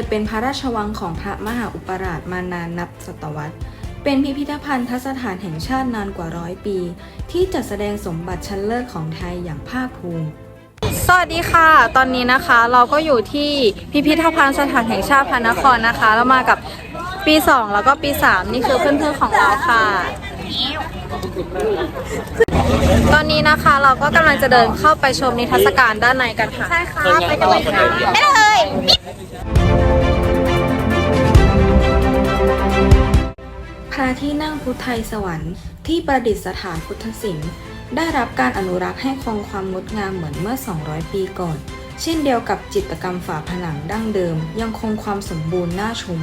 ยเป็นพระราชวังของพระมหาอุปราชมานานนับศตวรรษ เป็นพิพิธภัณฑ์สถานแห่งชาตินานกว่าร้อยปี ที่จัดแสดงสมบัติชั้นเลิศของไทยอย่างภาคภูมิสวัสดีค่ะ ตอนนี้นะคะเราก็อยู่ที่พิพิธภัณฑ์สถานแห่งชาติพระนครนะคะ เรามากับปี 2 แล้วก็ปี 3 นี่คือเพื่อนๆของเราค่ะ ตอนนี้นะคะเราก็กำลังจะเดินเข้าไปชมนิทรรศการด้านในกันค่ะ ใช่ค่ะ ไปกันเลยค่ะไปเลย พระที่นั่งพุทธไทยสวรรค์ที่ประดิษฐานพุทธศิลป์ได้รับการอนุรักษ์ให้คงความงดงามเหมือนเมื่อ 200 ปีก่อน เช่นเดียวกับจิตรกรรมฝาผนังดั้งเดิม ยังคงความสมบูรณ์น่าชม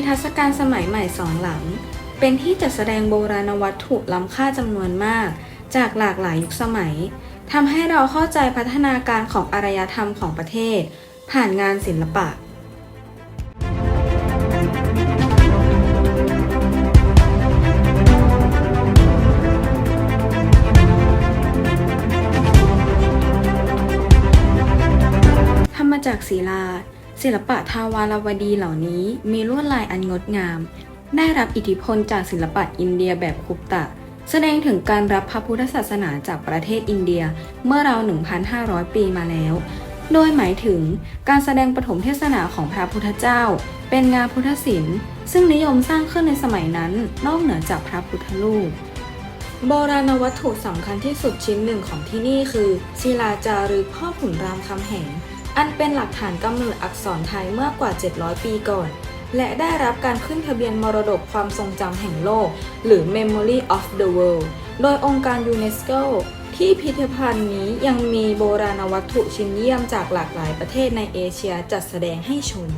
นิทรรศการสมัยใหม่สองหลัง เป็นที่จัดแสดงโบราณวัตถุล้ำค่าจำนวนมาก จากหลากหลายยุคสมัยทำให้เราเข้าใจพัฒนาการของอารยธรรมของประเทศ ผ่านงานศิลปะทำมาจากศิลา ศิลปะทาวารวดีเหล่านี้มีลวดลายอันงดงาม ได้รับอิทธิพลจากศิลปะอินเดียแบบคุปตะ แสดงถึงการรับพระพุทธศาสนาจากประเทศอินเดียเมื่อราว 1,500 ปีมาแล้ว โดยหมายถึงการแสดงปฐมเทศนาของพระพุทธเจ้า เป็นงานพุทธศิลป์ ซึ่งนิยมสร้างขึ้นในสมัยนั้นนอกเหนือจากพระพุทธรูปโบราณวัตถุสำคัญที่สุดชิ้นหนึ่งของที่นี่คือศิลาจารึกพ่อขุนรามคำแหง อันเป็นหลักฐานกำเนิดอักษรไทยเมื่อกว่า 700 ปีก่อน และได้รับการขึ้นทะเบียนมรดกความทรงจำแห่งโลก หรือ Memory of the World โดยองค์การยูเนสโกที่พิพิธภัณฑ์นี้ยังมีโบราณวัตถุชิ้นเยี่ยมจากหลากหลายประเทศในเอเชียจัดแสดงให้ชม